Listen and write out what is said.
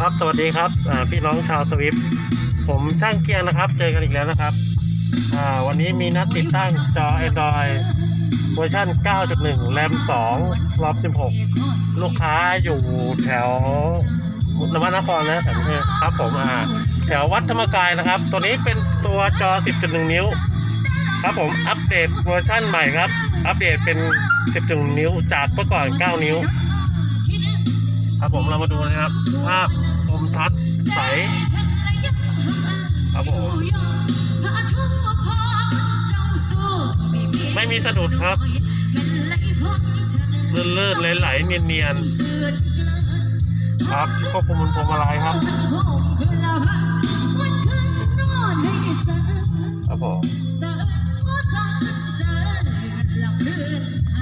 ครับสวัสดีครับพี่น้องชาวสวิฟผมช่างเกียร์นะครับ เจอกันอีกแล้วนะครับวันนี้มีนัดติดตั้งจอ Android เวอร์ชัน9.1 แรม 2 รอบ 16 ลูกค้าอยู่แถวนวนครนะแถวกรุงเทพครับผมอ่าแถววัดธรรมกายนะครับ ตัวนี้เป็นตัวจอ 10.1 นิ้ว ครับผมอัปเดตเวอร์ชันใหม่ครับ อัปเดตเป็น 10.1 นิ้วจากเมื่อก่อน 9 นิ้ว ครับผมเรามาดูนะครับภาพคมชัดใสครับผมไม่มีสะดุดครับเลื่อนๆไหลๆเนียนๆครับควบคุมบนพวงมาลัยครับครับผม